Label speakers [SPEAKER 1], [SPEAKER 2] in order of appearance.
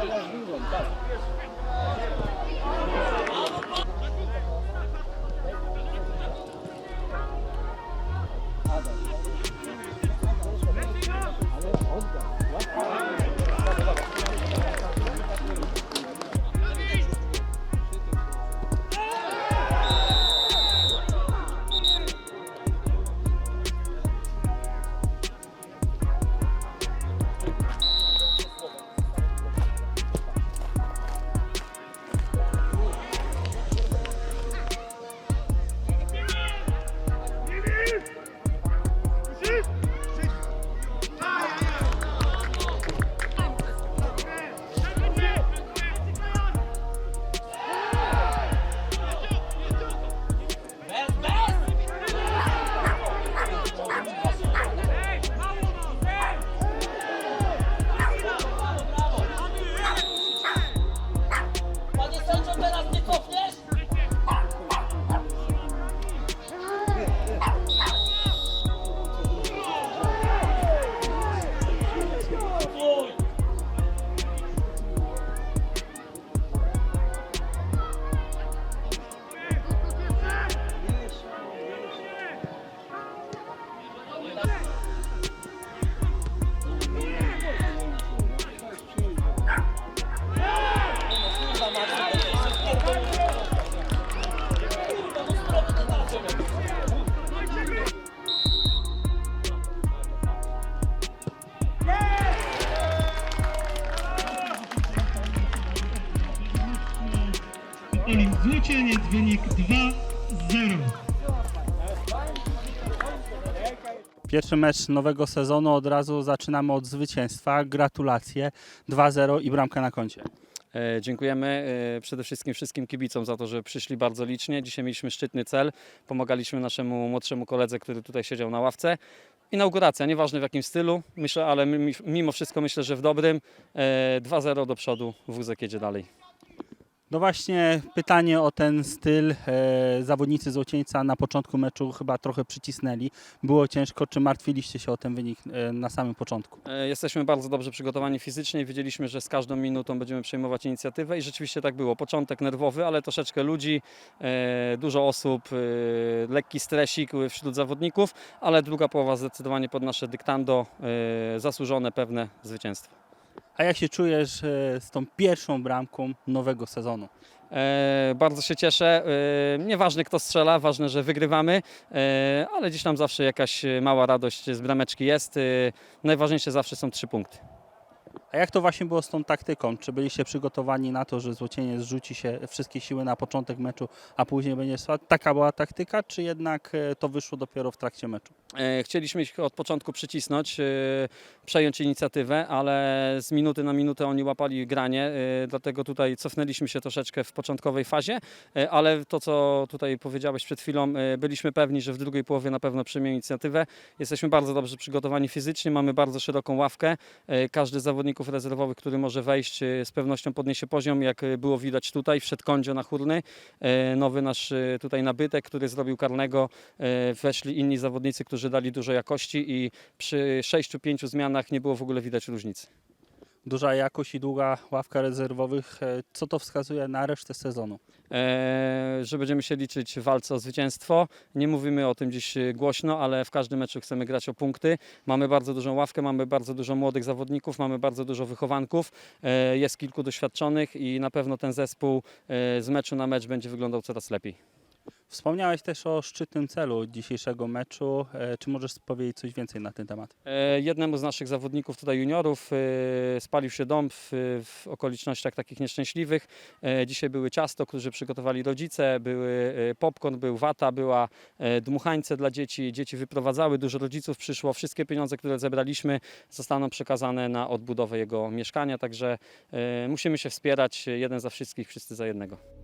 [SPEAKER 1] 大家一定要稳
[SPEAKER 2] Olim Złocieniec, wynik 2-0.
[SPEAKER 3] Pierwszy mecz nowego sezonu, od razu zaczynamy od zwycięstwa. Gratulacje. 2-0 i bramka na koncie.
[SPEAKER 4] E, Dziękujemy e, przede wszystkim wszystkim kibicom za to, że przyszli bardzo licznie. Dzisiaj mieliśmy szczytny cel. Pomagaliśmy naszemu młodszemu koledze, który tutaj siedział na ławce. Inauguracja, nieważne w jakim stylu, myślę, ale mi- mimo wszystko myślę, że w dobrym. E, 2-0 do przodu, wózek jedzie dalej.
[SPEAKER 3] No właśnie pytanie o ten styl. E, zawodnicy Złocieńca na początku meczu chyba trochę przycisnęli. Było ciężko. Czy martwiliście się o ten wynik e, na samym początku?
[SPEAKER 4] E, Jesteśmy bardzo dobrze przygotowani fizycznie. Wiedzieliśmy, że z każdą minutą będziemy przejmować inicjatywę i rzeczywiście tak było. Początek nerwowy, ale troszeczkę ludzi, dużo osób, lekki stresik wśród zawodników, ale druga połowa zdecydowanie pod nasze dyktando, zasłużone pewne zwycięstwo.
[SPEAKER 3] A jak się czujesz e, z tą pierwszą bramką nowego sezonu?
[SPEAKER 4] E, bardzo się cieszę. E, nieważne kto strzela, ważne, że wygrywamy, e, ale gdzieś tam zawsze jakaś mała radość z brameczki jest. E, najważniejsze zawsze są trzy punkty.
[SPEAKER 3] A jak to właśnie było z tą taktyką? Czy byliście przygotowani na to, że Złocieniec rzuci się wszystkie siły na początek meczu, a później będzie słabo? Taka była taktyka, czy jednak e, to wyszło dopiero w trakcie meczu?
[SPEAKER 4] E, Chcieliśmy ich od początku przycisnąć, e, przejąć inicjatywę, ale z minuty na minutę oni łapali granie, dlatego tutaj cofnęliśmy się troszeczkę w początkowej fazie, ale to co tutaj powiedziałeś przed chwilą, byliśmy pewni, że w drugiej połowie na pewno przyjmie inicjatywę. Jesteśmy bardzo dobrze przygotowani fizycznie, mamy bardzo szeroką ławkę. Każdy z zawodników rezerwowych, który może wejść, e, z pewnością podniesie poziom, jak e, było widać tutaj, wszedł Kondzio na Hurny, e, nowy nasz tutaj nabytek, który zrobił karnego, weszli inni zawodnicy, którzy dali dużo jakości i przy 6-5 zmianach nie było w ogóle widać różnicy.
[SPEAKER 3] Duża jakość i długa ławka rezerwowych. E, Co to wskazuje na resztę sezonu?
[SPEAKER 4] E, że będziemy się liczyć w walce o zwycięstwo. Nie mówimy o tym dziś głośno, ale w każdym meczu chcemy grać o punkty. Mamy bardzo dużą ławkę, mamy bardzo dużo młodych zawodników, mamy bardzo dużo wychowanków, e, jest kilku doświadczonych i na pewno ten zespół z meczu na mecz będzie wyglądał coraz lepiej.
[SPEAKER 3] Wspomniałeś też o szczytnym celu dzisiejszego meczu. E, Czy możesz powiedzieć coś więcej na ten temat?
[SPEAKER 4] E, Jednemu z naszych zawodników tutaj juniorów e, spalił się dom w, okolicznościach takich nieszczęśliwych. Dzisiaj były ciasto, którzy przygotowali rodzice, były popcorn, był wata, była dmuchańce dla dzieci. Dzieci wyprowadzały, dużo rodziców przyszło. Wszystkie pieniądze, które zebraliśmy zostaną przekazane na odbudowę jego mieszkania, także musimy się wspierać jeden za wszystkich, wszyscy za jednego.